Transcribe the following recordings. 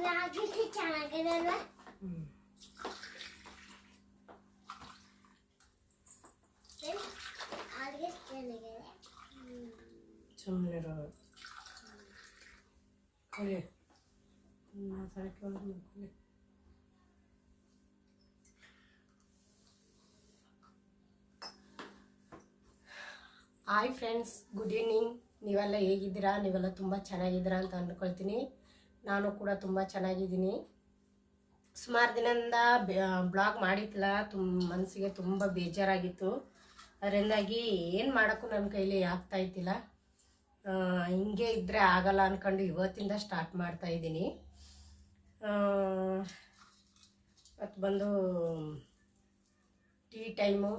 ಇದಾಗಿಸಿ ಚೆನ್ನಾಗಿದೆ ಅಲ್ವಾ ಹ್ಞೂ ಆಗಿ ಚೆನ್ನಾಗಿದೆ ಸುಮ್ಮನೆ ಕೊಡಿ ಮಸಾಲಕ್ಕೆ ಒಳಗೆ ಕೊಡಿ ಹಾಯ್ ಫ್ರೆಂಡ್ಸ್ ಗುಡ್ ಈವ್ನಿಂಗ್ ನೀವೆಲ್ಲ ಹೇಗಿದ್ದೀರಾ? ನೀವೆಲ್ಲ ತುಂಬ ಚೆನ್ನಾಗಿದ್ದೀರಾ ಅಂತ ಅಂದ್ಕೊಳ್ತೀನಿ. ನಾನು ಕೂಡ ತುಂಬ ಚೆನ್ನಾಗಿದ್ದೀನಿ. ಸುಮಾರು ದಿನದಿಂದ ಬ್ಲಾಗ್ ಮಾಡಿದ್ಲಾ. ತುಂಬ ಮನಸ್ಸಿಗೆ ತುಂಬ ಬೇಜಾರಾಗಿತ್ತು. ಅದರಿಂದಾಗಿ ಏನು ಮಾಡೋಕ್ಕೂ ನನ್ನ ಕೈಲಿ ಆಗ್ತಾ ಇದ್ದಿಲ್ಲ. ಹಿಂಗೆ ಇದ್ದರೆ ಆಗಲ್ಲ ಅಂದ್ಕೊಂಡು ಇವತ್ತಿಂದ ಸ್ಟಾರ್ಟ್ ಮಾಡ್ತಾ ಇದ್ದೀನಿ. ಮತ್ತು ಬಂದು ಟೀ ಟೈಮು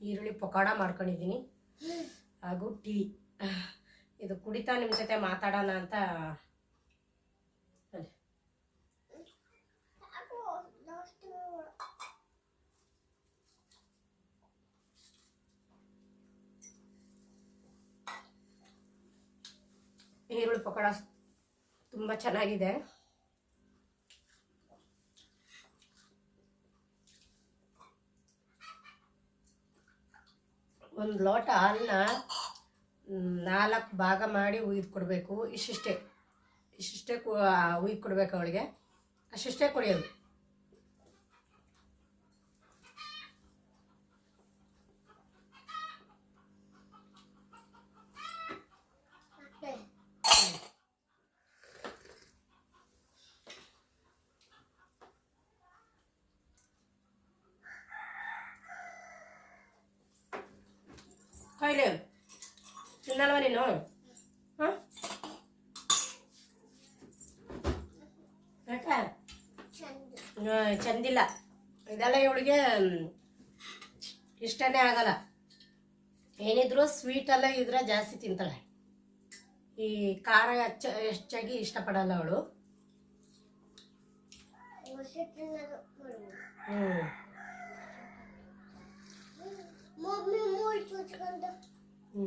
ಈರುಳ್ಳಿ ಪಕೋಡ ಮಾಡ್ಕೊಂಡಿದ್ದೀನಿ. ಹಾಗೂ ಟೀ. ಇದು ಕುಡಿತಾ ನಿಮ್ಮ ಜೊತೆ ಮಾತಾಡೋಣ ಅಂತ. ಈರುಳ್ಳಿ ಪಕೋಡ ತುಂಬ ಚೆನ್ನಾಗಿದೆ ಒಂದು ಲೋಟ ಹಾಲನ್ನ ನಾಲ್ಕು ಭಾಗ ಮಾಡಿ ಉಯ್ದು ಕೊಡಬೇಕು. ಇಷ್ಟಿಷ್ಟೇ. ಇಷ್ಟಿಷ್ಟೇ ಕು ಉಯ್ದು ಕೊಡ್ಬೇಕು ಅವಳಿಗೆ. ಅಷ್ಟಿಷ್ಟೇ ಕುಡಿಯೋದು ಕಾಯಿಲೆ ತಿನ್ನಲ್ವ ನೀನು? ಹಾಂ? ಯಾಕ? ಚಂದಿಲ್ಲ. ಇದೆಲ್ಲ ಇವಳಿಗೆ ಇಷ್ಟನೇ ಆಗಲ್ಲ. ಏನಿದ್ರು ಸ್ವೀಟ್ ಎಲ್ಲ ಇದ್ರೆ ಜಾಸ್ತಿ ತಿಂತಾಳೆ. ಈ ಖಾರ ಹೆಚ್ಚ ಹೆಚ್ಚಾಗಿ ಇಷ್ಟಪಡಲ್ಲ ಅವಳು. ಹ್ಞೂ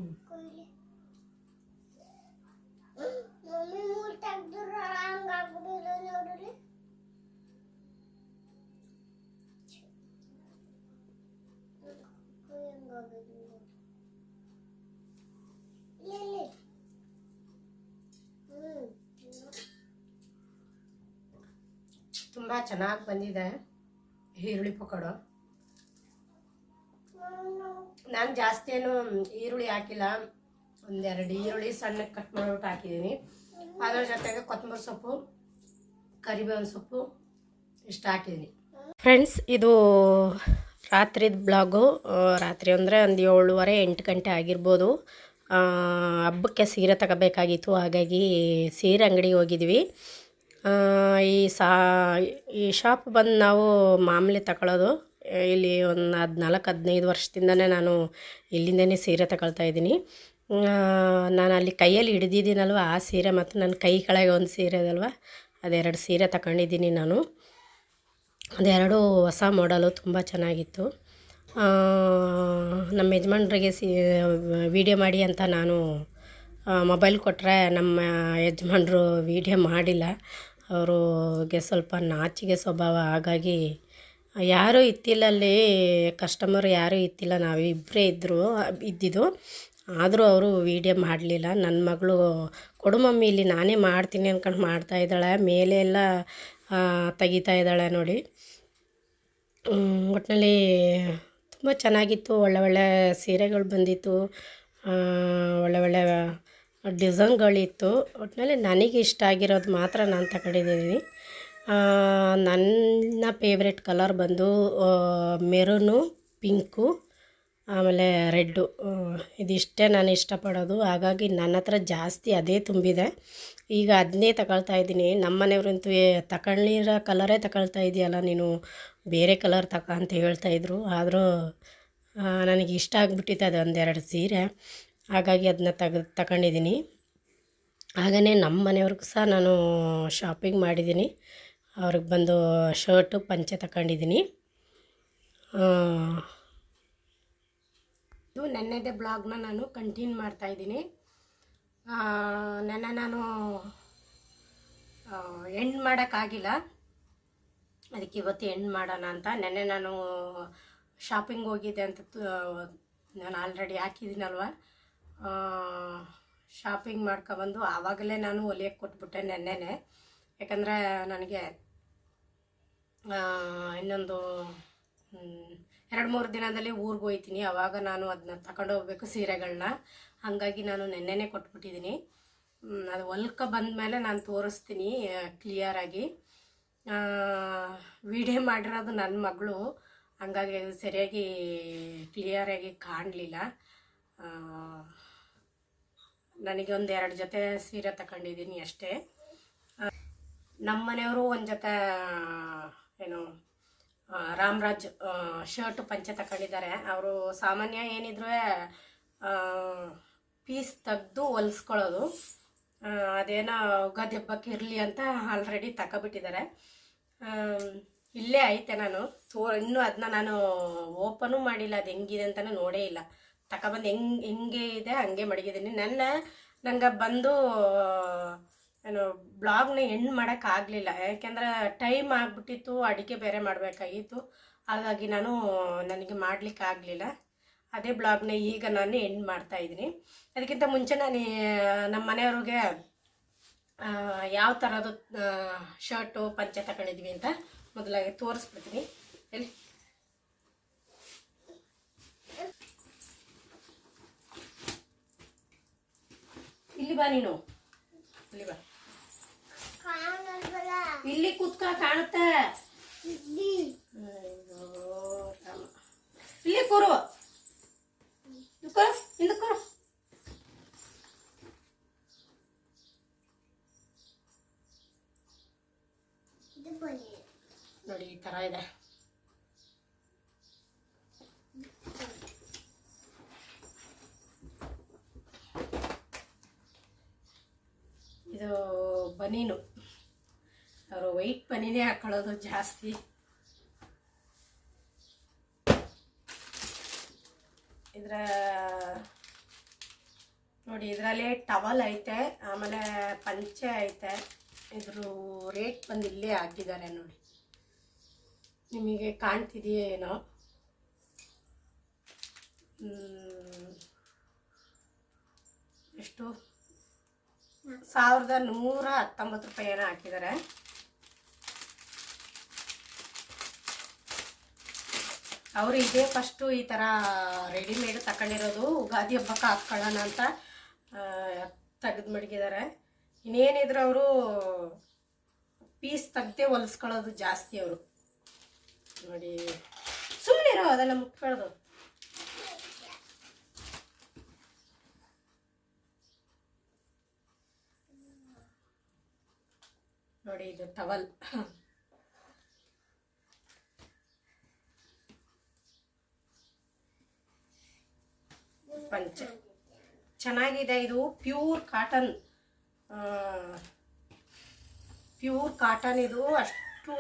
ಮಮ್ಮಿ ಮೂರು ತೆಗ್ದ್ರ ಹಂಗಾಗ್ಬಿಟ್ಟಿಲ್ಲ ನೋಡ್ರಿ. ಇಲ್ಲಿ ಹ್ಮ್ ತುಂಬ ಚೆನ್ನಾಗಿ ಬಂದಿದೆ ಈರುಳ್ಳಿ ಪಕೋಡ. ನಾನು ಜಾಸ್ತಿ ಏನು ಈರುಳ್ಳಿ ಹಾಕಿಲ್ಲ. ಒಂದೆರಡು ಈರುಳ್ಳಿ ಸಣ್ಣಕ್ಕೆ ಕಟ್ ಮಾಡ್ಬಿಟ್ಟು ಹಾಕಿದ್ದೀನಿ ಅದರ ಜೊತೆಗೆ ಕೊತ್ತಂಬರಿ ಸೊಪ್ಪು, ಕರಿಬೇವಿನ ಸೊಪ್ಪು ಇಷ್ಟು ಹಾಕಿದ್ದೀನಿ ಫ್ರೆಂಡ್ಸ್ ಇದು ರಾತ್ರಿದ ಬ್ಲಾಗು ರಾತ್ರಿ ಅಂದರೆ ಒಂದು ಏಳುವರೆ ಎಂಟು ಗಂಟೆ ಆಗಿರ್ಬೋದು. ಹಬ್ಬಕ್ಕೆ ಸೀರೆ ತಗೋಬೇಕಾಗಿತ್ತು, ಹಾಗಾಗಿ ಸೀರೆ ಅಂಗಡಿಗೆ ಹೋಗಿದ್ವಿ. ಈ ಸಾ, ಈ ಶಾಪ್ ಬಂದು ನಾವು ಮಾಮೂಲಿ ತಗೊಳ್ಳೋದು ಇಲ್ಲಿ ಒಂದು ಹದಿನಾಲ್ಕು ಹದಿನೈದು ವರ್ಷದಿಂದನೇ ನಾನು ಇಲ್ಲಿಂದನೇ ಸೀರೆ ತಗೊಳ್ತಾ ಇದ್ದೀನಿ. ನಾನು ಅಲ್ಲಿ ಕೈಯಲ್ಲಿ ಹಿಡಿದಿದ್ದೀನಲ್ವ ಆ ಸೀರೆ ಮತ್ತು ನನ್ನ ಕೈ ಕೆಳಗೆ ಒಂದು ಸೀರೆ ಅದಲ್ವ ಅದೆರಡು ಸೀರೆ ತಗೊಂಡಿದ್ದೀನಿ ನಾನು. ಅದೆರಡು ಹೊಸ ಮಾಡಲು ತುಂಬ ಚೆನ್ನಾಗಿತ್ತು. ನಮ್ಮ ಯಜಮಾನ್ರಿಗೆ ಸಿ ವೀಡಿಯೋ ಮಾಡಿ ಅಂತ ನಾನು ಮೊಬೈಲ್ ಕೊಟ್ಟರೆ ನಮ್ಮ ಯಜಮಾನ್ರು ವಿಡಿಯೋ ಮಾಡಿಲ್ಲ. ಅವ್ರಿಗೆ ಸ್ವಲ್ಪ ನಾಚಿಗೆ ಸ್ವಭಾವ, ಹಾಗಾಗಿ ಯಾರೂ ಇತ್ತಿಲ್ಲ ಅಲ್ಲಿ ಕಸ್ಟಮರ್ ಯಾರೂ ಇತ್ತಿಲ್ಲ. ನಾವು ಇಬ್ಬರೇ ಇದ್ದರು ಇದ್ದಿದ್ದು. ಆದರೂ ಅವರು ವೀಡಿಯೋ ಮಾಡಲಿಲ್ಲ. ನನ್ನ ಮಗಳು ಕೊಡು ಮಮ್ಮಿ, ಇಲ್ಲಿ ನಾನೇ ಮಾಡ್ತೀನಿ ಅಂದ್ಕೊಂಡು ಮಾಡ್ತಾ ಇದ್ದಾಳೆ. ಮೇಲೆ ಎಲ್ಲ ತೆಗಿತಾ ಇದ್ದಾಳೆ ನೋಡಿ. ಒಟ್ಟಿನಲ್ಲಿ ತುಂಬ ಚೆನ್ನಾಗಿತ್ತು. ಒಳ್ಳೆ ಒಳ್ಳೆ ಸೀರೆಗಳು ಬಂದಿತ್ತು. ಒಳ್ಳೆ ಒಳ್ಳೆ ಡಿಸೈನ್ಗಳಿತ್ತು. ಒಟ್ಟಿನಲ್ಲಿ ನನಗೆ ಇಷ್ಟ ಆಗಿರೋದು ಮಾತ್ರ ನಾನು ತಗೊಂಡಿದ್ದೀನಿ. ನನ್ನ ಫೇವ್ರೆಟ್ ಕಲರ್ ಬಂದು ಮೆರೂನು ಪಿಂಕು ಆಮೇಲೆ ರೆಡ್ಡು ಇದಿಷ್ಟೇ ನಾನು ಇಷ್ಟಪಡೋದು. ಹಾಗಾಗಿ ನನ್ನ ಹತ್ರ ಜಾಸ್ತಿ ಅದೇ ತುಂಬಿದೆ. ಈಗ ಅದನ್ನೇ ತಗೊಳ್ತಾ ಇದ್ದೀನಿ. ನಮ್ಮ ಮನೆಯವ್ರಂತೂ ಏ, ತಗೊಳ್ಳಿರೋ ಕಲರೇ ತಗೊಳ್ತಾ ಇದೆಯಲ್ಲ ನೀನು? ಬೇರೆ ಕಲರ್ ತಗ ಅಂತ ಹೇಳ್ತಾಯಿದ್ರು ಆದರೂ ನನಗೆ ಇಷ್ಟ ಆಗಿಬಿಟ್ಟಿತ್ತು ಅದು ಒಂದೆರಡು ಸೀರೆ. ಹಾಗಾಗಿ ಅದನ್ನ ತಗ, ತಗೊಂಡಿದ್ದೀನಿ. ಹಾಗೆಯೇ ನಮ್ಮ ಮನೆಯವ್ರಿಗೂ ಸಹ ನಾನು ಶಾಪಿಂಗ್ ಮಾಡಿದ್ದೀನಿ. ಅವ್ರಿಗೆ ಬಂದು ಶರ್ಟು, ಪಂಚೆ ತಗೊಂಡಿದ್ದೀನಿ. ಇದು ನೆನ್ನೆದೇ ಬ್ಲಾಗ್ನ ನಾನು ಕಂಟಿನ್ಯೂ ಮಾಡ್ತಾಯಿದ್ದೀನಿ ನೆನ್ನೆ ನಾನು ಎಂಡ್ ಮಾಡೋಕ್ಕಾಗಿಲ್ಲ ಅದಕ್ಕೆ ಇವತ್ತು ಎಂಡ್ ಮಾಡೋಣ ಅಂತ. ನೆನ್ನೆ ನಾನು ಶಾಪಿಂಗ್ ಹೋಗಿದ್ದೆ ಅಂತ ನಾನು ಆಲ್ರೆಡಿ ಹಾಕಿದ್ದೀನಲ್ವ? ಶಾಪಿಂಗ್ ಮಾಡ್ಕೊಬಂದು ಆವಾಗಲೇ ನಾನು ಒಲಿಯಕ್ಕೆ ಕೊಟ್ಬಿಟ್ಟೆ ನೆನ್ನೆನೆ. ಯಾಕಂದರೆ ನನಗೆ ಇನ್ನೊಂದು ಎರಡು ಮೂರು ದಿನದಲ್ಲಿ ಊರಿಗೆ ಹೋಗ್ತೀನಿ ಅವಾಗ ನಾನು ಅದನ್ನ ತಗೊಂಡು ಹೋಗ್ಬೇಕು ಸೀರೆಗಳನ್ನ ಹಾಗಾಗಿ ನಾನು ನೆನ್ನೆನೇ ಕೊಟ್ಬಿಟ್ಟಿದ್ದೀನಿ ಅದು ಹೊಲ್ಕ ಬಂದಮೇಲೆ ನಾನು ತೋರಿಸ್ತೀನಿ ಕ್ಲಿಯರಾಗಿ ವಿಡಿಯೋ ಮಾಡಿರೋದು ನನ್ನ ಮಗಳು. ಹಂಗಾಗಿ ಅದು ಸರಿಯಾಗಿ ಕ್ಲಿಯರಾಗಿ ಕಾಣಲಿಲ್ಲ. ನನಗೆ ಒಂದು ಎರಡು ಜೊತೆ ಸೀರೆ ತಗೊಂಡಿದ್ದೀನಿ ಅಷ್ಟೇ. ನಮ್ಮ ಮನೆಯವರು ಒಂದು ಜೊತೆ ಏನು ರಾಮರಾಜ್ ಶರ್ಟ್ ಪಂಚೆ ತಗೊಂಡಿದ್ದಾರೆ ಅವರು ಸಾಮಾನ್ಯ ಏನಿದ್ರು ಪೀಸ್ ತೆಗೆದು ಹೊಲಿಸ್ಕೊಳ್ಳೋದು. ಅದೇನೋ ಯುಗಾದಿ ಹಬ್ಬಕ್ಕೆ ಇರಲಿ ಅಂತ ಆಲ್ರೆಡಿ ತಗೊಬಿಟ್ಟಿದ್ದಾರೆ ಇಲ್ಲೇ ಐತೆ ನಾನು. ತೋ ಇನ್ನೂ ಅದನ್ನ ನಾನು ಓಪನು ಮಾಡಿಲ್ಲ. ಅದು ಹೆಂಗಿದೆ ಅಂತಲೂ ನೋಡೇ ಇಲ್ಲ. ತಗೊಬಂದು ಹೆಂಗೆ ಹೆಂಗೆ ಇದೆ, ಹಂಗೆ ಮಡಗಿದ್ದೀನಿ. ನನ್ನ ನಂಗೆ ಬಂದು ಏನು ಬ್ಲಾಗ್ನ ಎಂಡ್ ಮಾಡೋಕ್ಕಾಗಲಿಲ್ಲ ಯಾಕೆಂದ್ರೆ ಟೈಮ್ ಆಗಿಬಿಟ್ಟಿತ್ತು ಅಡಿಕೆ ಬೇರೆ ಮಾಡಬೇಕಾಗಿತ್ತು. ಹಾಗಾಗಿ ನಾನು ನನಗೆ ಮಾಡಲಿಕ್ಕಾಗಲಿಲ್ಲ ಅದೇ ಬ್ಲಾಗ್ನ ಈಗ ನಾನು ಎಂಡ್ ಮಾಡ್ತಾ ಇದ್ದೀನಿ. ಅದಕ್ಕಿಂತ ಮುಂಚೆ ನಾನು ನಮ್ಮ ಮನೆಯವ್ರಿಗೆ ಯಾವ ಥರದ ಶರ್ಟು ಪಂಚೆ ತಗೊಂಡಿದ್ವಿ ಅಂತ ಮೊದಲಾಗಿ ತೋರಿಸ್ಬಿಡ್ತೀನಿ. ಎಲ್ಲಿ? ಇಲ್ಲಿ ಬಾ ನೀನು. ಇಲ್ಲಿ ಬಾ. ಇಲ್ಲಿ ಕೂತ್ಕ ಕಾಣುತ್ತೆ. ಇಲ್ಲಿ. ಕೂರು ಇಲ್ಲಿ ಕೂರು. ನೋಡಿ ಈ ತರ ಇದೆ. ಇದು ಬನೀನು. ಅವರು ವೈಟ್ ಪನಿನೇ ಹಾಕೊಳ್ಳೋದು ಜಾಸ್ತಿ. ಇದರ, ನೋಡಿ ಇದರಲ್ಲಿ ಟವಲ್ ಐತೆ, ಆಮೇಲೆ ಪಂಚೆ ಐತೆ. ಇದ್ರ ರೇಟ್ ಬಂದು ಇಲ್ಲೇ ಹಾಕಿದ್ದಾರೆ ನೋಡಿ. ನಿಮಗೆ ಕಾಣ್ತಿದೆಯೇ ಏನೋ. ಎಷ್ಟು? ಸಾವಿರದ ನೂರ ಹತ್ತೊಂಬತ್ತು ರೂಪಾಯಿ ಏನೋ ಹಾಕಿದ್ದಾರೆ. ಅವರು ಇದೇ ಫಸ್ಟು ಈ ಥರ ರೆಡಿಮೇಡ್ ತಗೊಂಡಿರೋದು ಯುಗಾದಿ ಹಬ್ಬಕ್ಕೆ ಹಾಕ್ಕೊಳ್ಳೋಣ ಅಂತ ತೆಗೆದು ಮಡಗಿದ್ದಾರೆ ಇನ್ನೇನಿದ್ರು ಅವರು ಪೀಸ್ ತೆಗ್ದೇ ಹೊಲಿಸ್ಕೊಳ್ಳೋದು ಜಾಸ್ತಿ ಅವರು. ನೋಡಿ. ಸುಮ್ಮನೆ ಇರೋ, ಅದೆಲ್ಲ ಮುಟ್ಕೊಳ್ಳೋದು ನೋಡಿ ಇದು ಟವಲ್ ಪಂಚೆ. ಚೆನ್ನಾಗಿದೆ ಇದು. Pure cotton. ಪ್ಯೂರ್ ಕಾಟನ್ ಇದು. ಅಷ್ಟು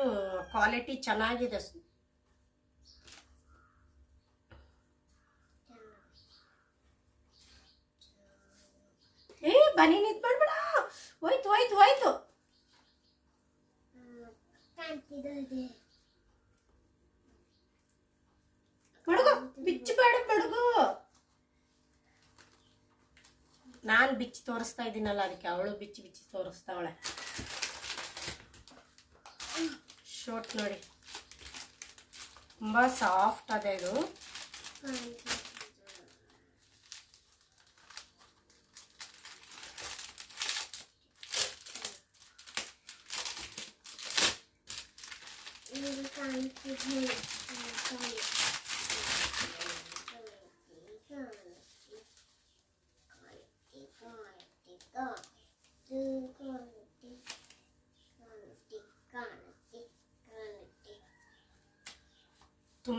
ಕ್ವಾಲಿಟಿ ಚೆನ್ನಾಗಿದೆ. ಏ, ಬನ್ನಿ ನಿಂತ್ ಮಾಡ್ಬೇಡ ಹೋಯ್ತು ಹೋಯ್ತು ಹೋಯ್ತು. ಕಾಣ್ತಿದೆ ಬಿಚ್ಚು ಮಡಗು. ನಾನು ಬಿಚ್ಚಿ ತೋರಿಸ್ತಾ ಇದ್ದೀನಲ್ಲ ಅದಕ್ಕೆ ಅವಳು ಬಿಚ್ಚಿ ಬಿಚ್ಚಿ ತೋರಿಸ್ತಾವಳೆ. ಶೋಟ್ ನೋಡಿ. ತುಂಬ ಸಾಫ್ಟ್ ಅದೇ ಇದು.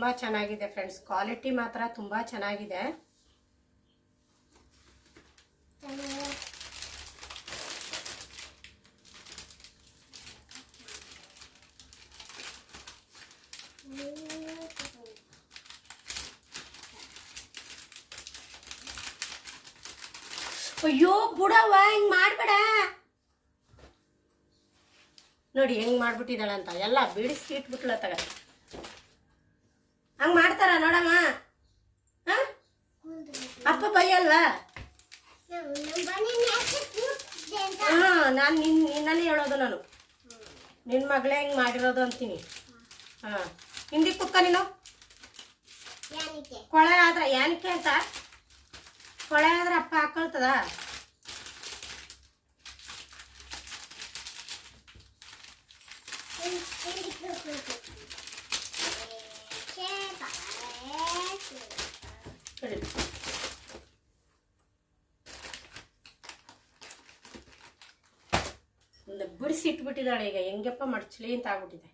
ತುಂಬ ಚೆನ್ನಾಗಿದೆ ಫ್ರೆಂಡ್ಸ್. ಕ್ವಾಲಿಟಿ ಮಾತ್ರ ತುಂಬ ಚೆನ್ನಾಗಿದೆ. ಅಯ್ಯೋ, ಬುಡವ್ವ, ಹಿಂಗ್ ಮಾಡ್ಬೇಡ. ನೋಡಿ, ಹೆಂಗ್ ಮಾಡ್ಬಿಟ್ಟಿದ್ದಾಳೆ ಅಂತ ಎಲ್ಲ ಬಿಡಿಸಿ ಇಟ್ಬಿಟ್ಲ ತಗ ಹಂಗ್ ಮಾಡ್ತಾರ ನೋಡಮ್ಮ ಹಾ ಅಪ್ಪ ಬೈಯಲ್ವಾ ನಾವು ನಮ್ಮ ಮನೆ ಯಾಕೆ ಕೂತಿದ್ದೆ ಅಂತ ಹಾ ನಾನು ನಿನ್ ನಿನ್ನನೇ ಹೇಳೋದು ನಾನು. ನಿನ್ನ ಮಗಳೇ ಹೆಂಗ್ ಮಾಡಿರೋದು ಅಂತೀನಿ. ಹಾ. ಹಿಂದಿ ಕುಕ್ಕ ನೀನು. ಕೊಳೆ ಆದ್ರೆ ಏನಕ್ಕೆ ಅಂತ? ಕೊಳೆ ಆದ್ರೆ ಅಪ್ಪ ಹಾಕೊಳ್ತದ? ಸರಿ. ಒಂದು ಬಿಡಿಸಿ ಇಟ್ಬಿಟ್ಟಿದ್ದಾಳೆ ಈಗ. ಹೆಂಗಪ್ಪ ಮಡ್ಚಲಿ ಅಂತ ಆಗ್ಬಿಟ್ಟಿದೆ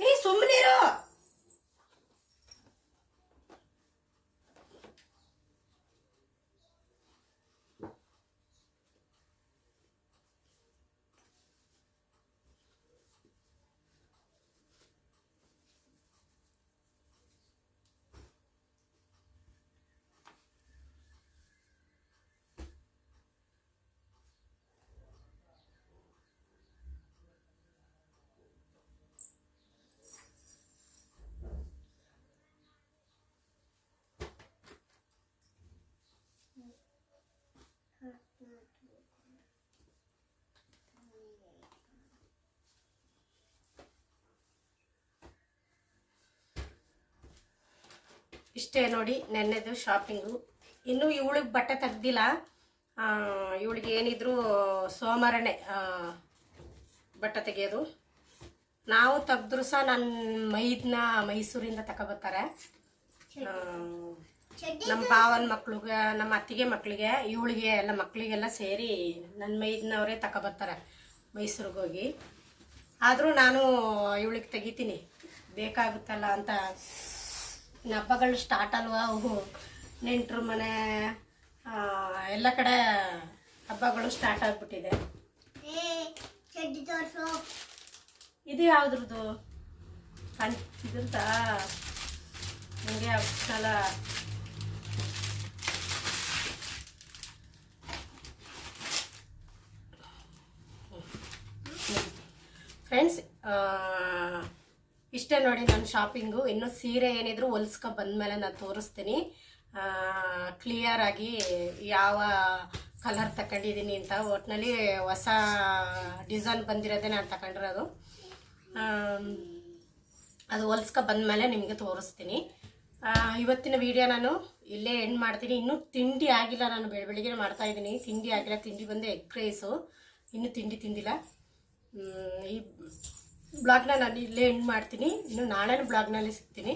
ಏ ಸುಮ್ಮನಿರು ಇಷ್ಟೇ ನೋಡಿ ನೆನ್ನೆದು ಶಾಪಿಂಗು ಇನ್ನೂ ಇವಳಿಗೆ ಬಟ್ಟೆ ತೆಗ್ದಿಲ್ಲ. ಇವಳಿಗೆ ಏನಿದ್ರು ಸೋಮವಾರನೇ ಆ, ಬಟ್ಟೆ ತೆಗೆಯೋದು. ನಾವು ತೆಗೆದ್ರು ಸಹ ನನ್ನ ಮೈದನ್ನ ಮೈಸೂರಿಂದ ತಗೊಬರ್ತಾರೆ ನಮ್ಮ ಭಾವನ ಮಕ್ಳಿಗೆ ನಮ್ಮ ಅತ್ತಿಗೆ ಮಕ್ಕಳಿಗೆ ಇವಳಿಗೆ ಎಲ್ಲ ಮಕ್ಕಳಿಗೆಲ್ಲ ಸೇರಿ ನನ್ನ ಮೈದ್ನವರೇ ತಗೊಬರ್ತಾರೆ ಮೈಸೂರಿಗೆ ಹೋಗಿ. ಆದರೂ ನಾನು ಇವಳಿಗೆ ತೆಗಿತೀನಿ. ಬೇಕಾಗುತ್ತಲ್ಲ ಅಂತ ಹಬ್ಬಗಳು ಸ್ಟಾರ್ಟ್ ಅಲ್ವಾ? ನೆಂಟರು ನೆಂಟ್ರ ಮನೆ ಎಲ್ಲ ಕಡೆ ಹಬ್ಬಗಳು ಸ್ಟಾರ್ಟ್ ಆಗಿಬಿಟ್ಟಿದೆ. ಇದು ಯಾವ್ದ್ರದ್ದು? ಇದ್ರದ್ದಾ? ನನಗೆ ಸಲ ಫ್ರೆಂಡ್ಸ್ ಇಷ್ಟೇ ನೋಡಿ ನನ್ನ ಶಾಪಿಂಗು ಇನ್ನು ಸೀರೆ ಏನಿದ್ರು ಹೊಲ್ಸ್ಕೊ ಬಂದಮೇಲೆ ನಾನು ತೋರಿಸ್ತೀನಿ. ಕ್ಲಿಯರ್ ಆಗಿ ಯಾವ ಕಲರ್ ತಗೊಂಡಿದ್ದೀನಿ ಅಂತ. ಒಟ್ಟಿನಲ್ಲಿ ಹೊಸ ಡಿಸೈನ್ ಬಂದಿರೋದೇ ನಾನು ತಗೊಂಡಿರೋದು ಅದು ಹೊಲ್ಸ್ಕೊ ಬಂದಮೇಲೆ ನಿಮಗೆ ತೋರಿಸ್ತೀನಿ. ಇವತ್ತಿನ ವಿಡಿಯೋ ನಾನು ಇಲ್ಲೇ ಎಂಡ್ ಮಾಡ್ತೀನಿ. ಇನ್ನೂ ತಿಂಡಿ ಆಗಿಲ್ಲ ನಾನು ಬೆಳ, ಬೆಳಿಗ್ಗೆ ಮಾಡ್ತಾ ಇದ್ದೀನಿ. ತಿಂಡಿ ಆಗಿಲ್ಲ. ತಿಂಡಿ ಬಂದು ಎಗ್ ರೈಸು ಇನ್ನೂ ತಿಂಡಿ ತಿಂದಿಲ್ಲ. ಈ ಬ್ಲಾಗ್ನ ನಾನು ಇಲ್ಲೇ ಎಂಡ್ ಮಾಡ್ತೀನಿ. ಇನ್ನು ನಾಳೆ ಬ್ಲಾಗ್ನಲ್ಲಿ ಸಿಗ್ತೀನಿ.